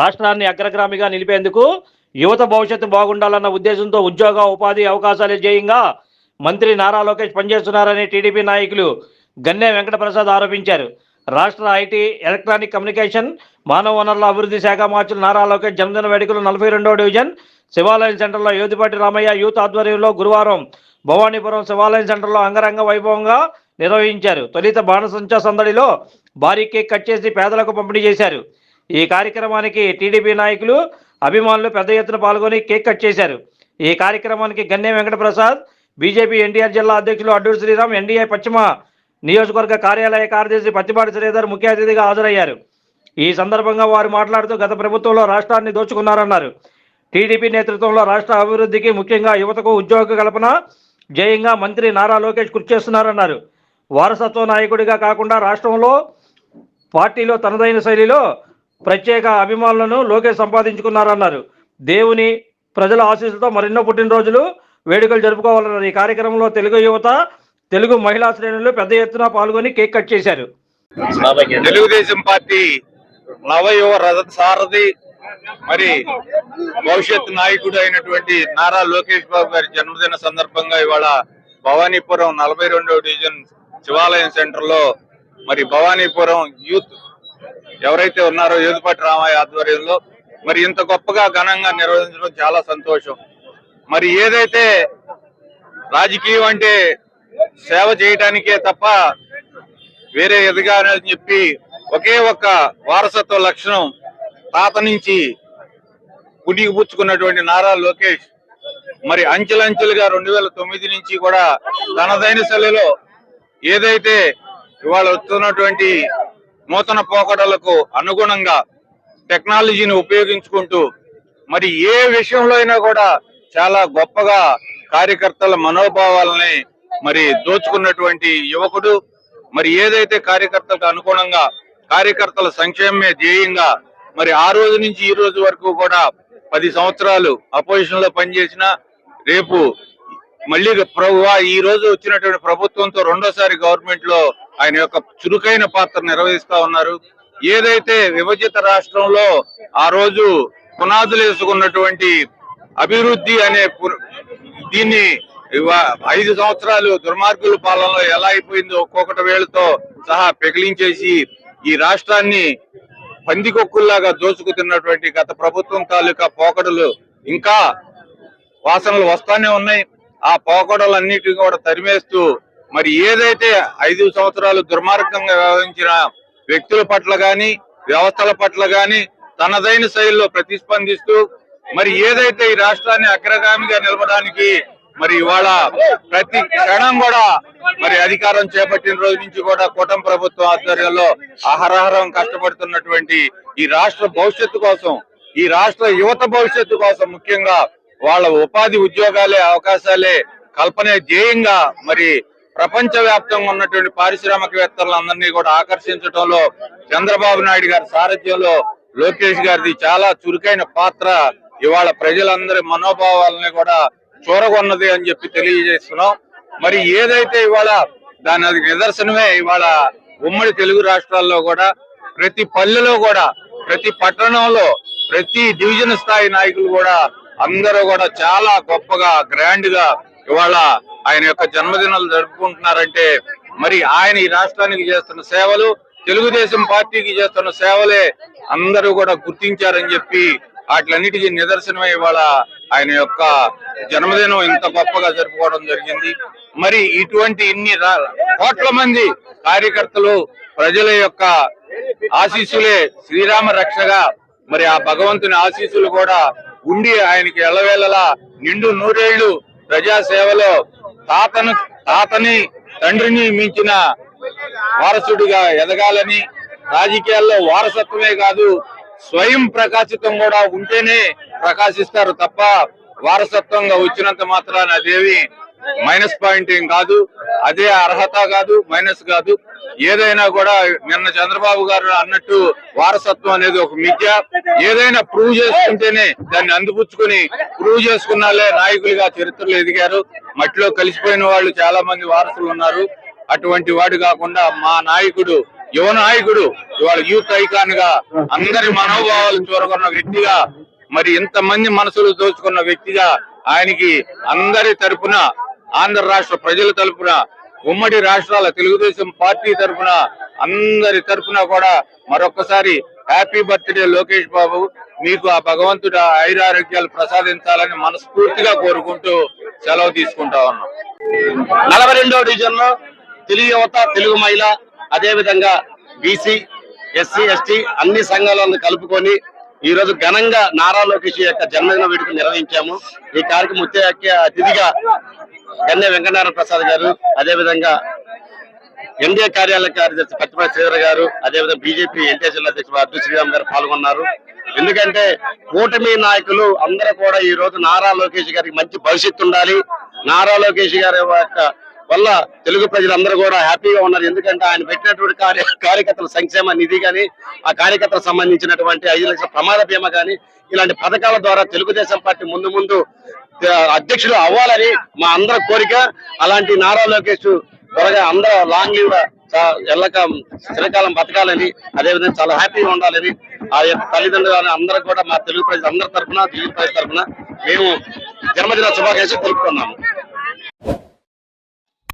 రాష్ట్రాన్ని అగ్రగామిగా నిలిపేందుకు యువత భవిష్యత్తు బాగుండాలన్న ఉద్దేశంతో ఉద్యోగ ఉపాధి అవకాశాలు జయంగా మంత్రి నారా లోకేష్ పనిచేస్తున్నారని టీడీపీ నాయకులు గన్నె వెంకటప్రసాద్ ఆరోపించారు. రాష్ట్ర ఐటీ ఎలక్ట్రానిక్ కమ్యూనికేషన్ మానవ వనరుల అభివృద్ధి శాఖ మార్చులు నారా లోకేష్ జన్మదిన వేడుకలు నలభై రెండవ డివిజన్ శివాలయం సెంటర్లో యోధిపాటి రామయ్య యూత్ ఆధ్వర్యంలో గురువారం భవానీపురం శివాలయం సెంటర్లో అంగరంగ వైభవంగా నిర్వహించారు. తొలిత బాణసంచా సందడిలో భారీ కేక్ కట్ చేసి పేదలకు పంపిణీ చేశారు. ఈ కార్యక్రమానికి టీడీపీ నాయకులు అభిమానులు పెద్ద ఎత్తున పాల్గొని కేక్ కట్ చేశారు. ఈ కార్యక్రమానికి గన్నె వెంకటప్రసాద్ బీజేపీ ఎన్టీఆర్ జిల్లా అధ్యక్షులు అడ్డూరు శ్రీరామ్ ఎన్డీఏ పశ్చిమ నియోజకవర్గ కార్యాలయ కార్యదర్శి పత్తిపాటి శ్రీధర్ ముఖ్య అతిథిగా హాజరయ్యారు. ఈ సందర్భంగా వారు మాట్లాడుతూ గత ప్రభుత్వంలో రాష్ట్రాన్ని దోచుకున్నారన్నారు. టీడీపీ నేతృత్వంలో రాష్ట్ర అభివృద్ధికి ముఖ్యంగా యువతకు ఉద్యోగ కల్పన జయంగా మంత్రి నారా లోకేష్ కృషి చేస్తున్నారన్నారు. వారసత్వ నాయకుడిగా కాకుండా రాష్ట్రంలో పార్టీలో తనదైన శైలిలో ప్రత్యేక అభిమానులను లోకేష్ సంపాదించుకున్నారన్నారు. దేవుని ప్రజల ఆశీస్సులతో మరెన్నో పుట్టినరోజులు వేడుకలు జరుపుకోవాలన్నారు. ఈ కార్యక్రమంలో తెలుగు యువత తెలుగు మహిళా శ్రేణులు పెద్ద ఎత్తున పాల్గొని కేక్ కట్ చేశారు. తెలుగుదేశం పార్టీ నవయువ రథ సారథి మరి భవిష్యత్ నాయకుడు అయినటువంటి నారా లోకేష్ బాబు గారి జన్మదిన సందర్భంగా ఇవాళ భవానీపురం నలభై రెండవ డివిజన్ శివాలయం సెంటర్లో మరి భవానీపురం యూత్ ఎవరైతే ఉన్నారో యోధుపాటి రామయ్య ఆధ్వర్యంలో మరి ఇంత గొప్పగా ఘనంగా నిర్వహించడం చాలా సంతోషం. మరి ఏదైతే రాజకీయం అంటే సేవ చేయటానికే తప్ప వేరే ఎదగాలని చెప్పి ఒకే ఒక్క వారసత్వ లక్షణం తాత నుంచి పుడికి పుచ్చుకున్నటువంటి నారా లోకేష్ మరి అంచెలంచెలుగా రెండు వేల తొమ్మిది నుంచి కూడా తనదైన శైలిలో ఏదైతే ఇవాళ వస్తున్నటువంటి నూతన పోకడలకు అనుగుణంగా టెక్నాలజీని ఉపయోగించుకుంటూ మరి ఏ విషయంలో అయినా కూడా చాలా గొప్పగా కార్యకర్తల మనోభావాలని మరి దోచుకున్నటువంటి యువకుడు. మరి ఏదైతే కార్యకర్తలకు అనుగుణంగా కార్యకర్తల సంక్షేమమే ధ్యేయంగా మరి ఆ రోజు నుంచి ఈ రోజు వరకు కూడా పది సంవత్సరాలు అపోజిషన్లో పనిచేసిన రేపు మళ్ళీ ప్రభువా ఈ రోజు వచ్చినటువంటి ప్రభుత్వంతో రెండోసారి గవర్నమెంట్లో ఆయన యొక్క చురుకైన పాత్ర నిర్వహిస్తా ఉన్నారు. ఏదైతే విభజిత రాష్ట్రంలో ఆ రోజు పునాదులు వేసుకున్నటువంటి అభివృద్ధి అనే దీన్ని ఐదు సంవత్సరాలు దుర్మార్గుల పాలనలో ఎలా అయిపోయిందో ఒక్కొక్కటి వేళతో సహా పెగిలించేసి ఈ రాష్ట్రాన్ని పందికొక్కుల్లాగా దోచుకుతున్నటువంటి గత ప్రభుత్వం తాలూకా పోకడలు ఇంకా వాసనలు వస్తానే ఉన్నాయి. ఆ పోకడలన్నిటిని కూడా తరిమేస్తూ మరి ఏదైతే ఐదు సంవత్సరాలు దుర్మార్గంగా వ్యవహరించిన వ్యక్తుల పట్ల గాని వ్యవస్థల పట్ల గాని తనదైన శైలిలో ప్రతిస్పందిస్తూ మరి ఏదైతే ఈ రాష్ట్రాన్ని అగ్రగామిగా నిలవడానికి మరి ఇవాళ ప్రతి క్షణం కూడా మరి అధికారం చేపట్టిన రోజు నుంచి కూడా కూటమి ప్రభుత్వం ఆధ్వర్యంలో అహరహరం కష్టపడుతున్నటువంటి ఈ రాష్ట్ర భవిష్యత్తు కోసం ఈ రాష్ట్ర యువత భవిష్యత్తు కోసం ముఖ్యంగా వాళ్ళ ఉపాధి ఉద్యోగాలే అవకాశాలే కల్పనే ధ్యేయంగా మరి ప్రపంచ వ్యాప్తంగా ఉన్నటువంటి పారిశ్రామికవేత్తలందరినీ కూడా ఆకర్షించడంలో చంద్రబాబు నాయుడు గారి సారథ్యంలో లోకేష్ గారిది చాలా చురుకైన పాత్ర. ఇవాళ ప్రజలందరి మనోభావాలని కూడా చూరగొన్నది అని చెప్పి తెలియజేస్తున్నాం. మరి ఏదైతే ఇవాళ దాని అది నిదర్శనమే ఇవాళ ఉమ్మడి తెలుగు రాష్ట్రాల్లో కూడా ప్రతి పల్లెలో కూడా ప్రతి పట్టణంలో ప్రతి డివిజన్ స్థాయి నాయకులు కూడా అందరూ కూడా చాలా గొప్పగా గ్రాండ్గా ఇవాళ ఆయన యొక్క జన్మదినాలు జరుపుకుంటున్నారంటే మరి ఆయన ఈ రాష్ట్రానికి చేస్తున్న సేవలు తెలుగుదేశం పార్టీకి చేస్తున్న సేవలే అందరూ కూడా గుర్తించారని చెప్పి వాటిలన్నిటికీ నిదర్శనమై ఇవాళ ఆయన యొక్క జన్మదినం ఇంత గొప్పగా జరుపుకోవడం జరిగింది. మరి ఇటువంటి ఇన్ని రా- కోట్ల మంది కార్యకర్తలు ప్రజల యొక్క ఆశీస్సులే శ్రీరామ రక్షగా మరి ఆ భగవంతుని ఆశీస్సులు కూడా ఉండి ఆయనకి ఎల్లవేళలా నిండు నూరేళ్ళు ప్రజా సేవలో తాతను తాతని తండ్రిని మించిన వారసుడిగా ఎదగాలని రాజకీయాల్లో వారసత్వమే కాదు స్వయం ప్రకాశితం కూడా ఉంటేనే ప్రకాశిస్తారు తప్ప వారసత్వంగా వచ్చినంత మాత్రాన అదేవి మైనస్ పాయింట్ ఏం కాదు. అదే అర్హత కాదు మైనస్ కాదు. ఏదైనా కూడా నిన్న చంద్రబాబు గారు అన్నట్టు వారసత్వం అనేది ఒక మిథ్య. ఏదైనా ప్రూవ్ చేసుకుంటేనే దాన్ని అందిపుచ్చుకుని ప్రూవ్ చేసుకున్నాలే నాయకులుగా చరిత్రలో ఎదిగారు. మట్టిలో కలిసిపోయిన వాళ్ళు చాలా మంది వారసులు ఉన్నారు. అటువంటి వాడు కాకుండా మా నాయకుడు యువ నాయకుడు ఇవాళ యూత్ ఐకాన్గా అందరి మనోభావాలు చూరగొన్న వ్యక్తిగా మరి ఇంతమంది మనసులు దోచుకున్న వ్యక్తిగా ఆయనకి అందరి తరపున ఆంధ్ర రాష్ట్ర ప్రజల తరపున ఉమ్మడి రాష్ట్రాల తెలుగుదేశం పార్టీ తరపున అందరి తరపున కూడా మరొకసారి హ్యాపీ బర్త్డే లోకేష్ బాబు. మీకు ఆ భగవంతుడు ఐరారోగ్యాలు ప్రసాదించాలని మనస్ఫూర్తిగా కోరుకుంటూ సెలవు తీసుకుంటా ఉన్నాం. నలభై రెండవ డివిజన్లో తెలుగు యువత తెలుగు మహిళ అదే విధంగా బీసీ ఎస్సీ ఎస్టీ అన్ని సంఘాలను కలుపుకొని ఈ రోజు ఘనంగా నారా లోకేష్ యొక్క జన్మదిన వేడుక నిర్వహించాము. ఈ కార్యక్రమం ముఖ్య అతిథిగా గన్నె వెంకటనారాయణ ప్రసాద్ గారు అదే విధంగా ఎన్డీఏ కార్యాలయ కార్యదర్శి పచ్చిపల్లి శ్రీధర్ గారు అదేవిధంగా బీజేపీ ఎన్టీఆర్ జిల్లా అధ్యక్షుడు అర్జున్ శ్రీరామ్ గారు పాల్గొన్నారు. ఎందుకంటే కూటమి నాయకులు అందరూ కూడా ఈ రోజు నారా లోకేష్ గారికి మంచి భవిష్యత్తు ఉండాలి. నారా లోకేష్ గారి యొక్క వల్ల తెలుగు ప్రజలందరూ కూడా హ్యాపీగా ఉన్నారు. ఎందుకంటే ఆయన పెట్టినటువంటి కార్య కార్యకర్తల సంక్షేమ నిధి కానీ ఆ కార్యకర్తలకు సంబంధించినటువంటి ఐదు లక్షల ప్రమాద బీమా కానీ ఇలాంటి పథకాల ద్వారా తెలుగుదేశం పార్టీ ముందు ముందు అధ్యక్షులు అవ్వాలని మా అందరి కోరిక. అలాంటి నారా లోకేష్ త్వరగా అందరూ లాంగ్ లీవ్ ఎల్లక చిరకాలం బతకాలని అదేవిధంగా చాలా హ్యాపీగా ఉండాలని ఆ యొక్క తల్లిదండ్రులు అందరూ కూడా మా తెలుగు ప్రజలు అందరి తరఫున తెలుగు ప్రజల తరఫున మేము జన్మదిన శుభాకాంక్షలు తెలుపుతున్నాము.